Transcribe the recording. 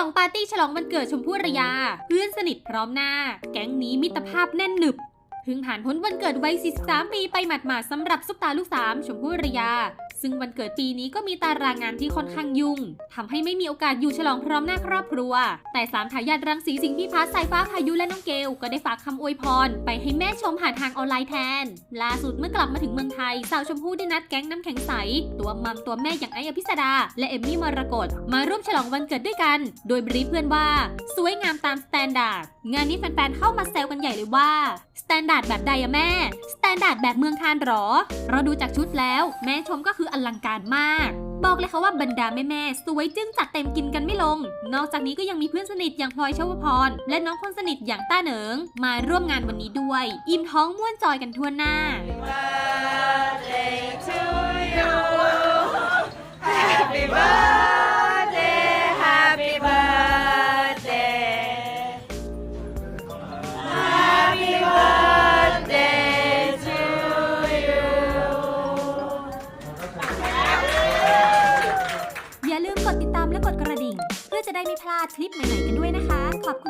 องปาร์ตี้ฉลองวันเกิดชมพู่ระยา เพื่อนสนิทพร้อมหน้า แก๊งนี้มิตรภาพแน่นหนึบ เพิ่งผ่านพ้นวันเกิดวัย 43 ปีไปหมาดๆสำหรับซุปตาลูกสามชมพู่ระยา ซึ่งวันเกิดปีนี้ก็มีตารางงานที่ค่อนข้างยุ่งทำให้ไม่มีโอกาสอยู่ฉลองพร้อมหน้าครอบครัว แต่สามทายาทรังสีสิงห์พิพัฒน์สายฟ้าพายุและน้องเกลก็ได้ฝากคำอวยพร ไปให้แม่ชมผ่านทางออนไลน์แทน ล่าสุดเมื่อกลับมาถึงเมืองไทย สาวชมพู่ได้นัดแก๊งน้ำแข็งใส ตัวมัมตัวแม่อย่างไอ้อภิสดา และเอมมี่มรกตมาร่วมฉลองวันเกิดด้วยกัน โดยบรีฟเพื่อนว่า สวยงามตามสแตนดาร์ดงานนี้แฟนๆเข้ามาแซวกันใหญ่เลยว่าสแตนดาร์ดแบบใดอะแม่ สแตนดาร์ดแบบเมืองคานหรอ เราดูจากชุดแล้ว แม่ชมก็คืออลังการมาก บอกเลยค่ะว่าบรรดาแม่ๆสวยจึงจัดเต็มกินกันไม่ลง นอกจากนี้ก็ยังมีเพื่อนสนิทอย่างพลอยชวพร และน้องคนสนิทอย่างต้าเหนิง มาร่วมงานวันนี้ด้วย อิ่มท้องม่วนจอยกันทั่วหน้า พื่อจะได้ไม่พลาดคลิปใหม่ๆกันด้วยนะคะ ขอบคุณ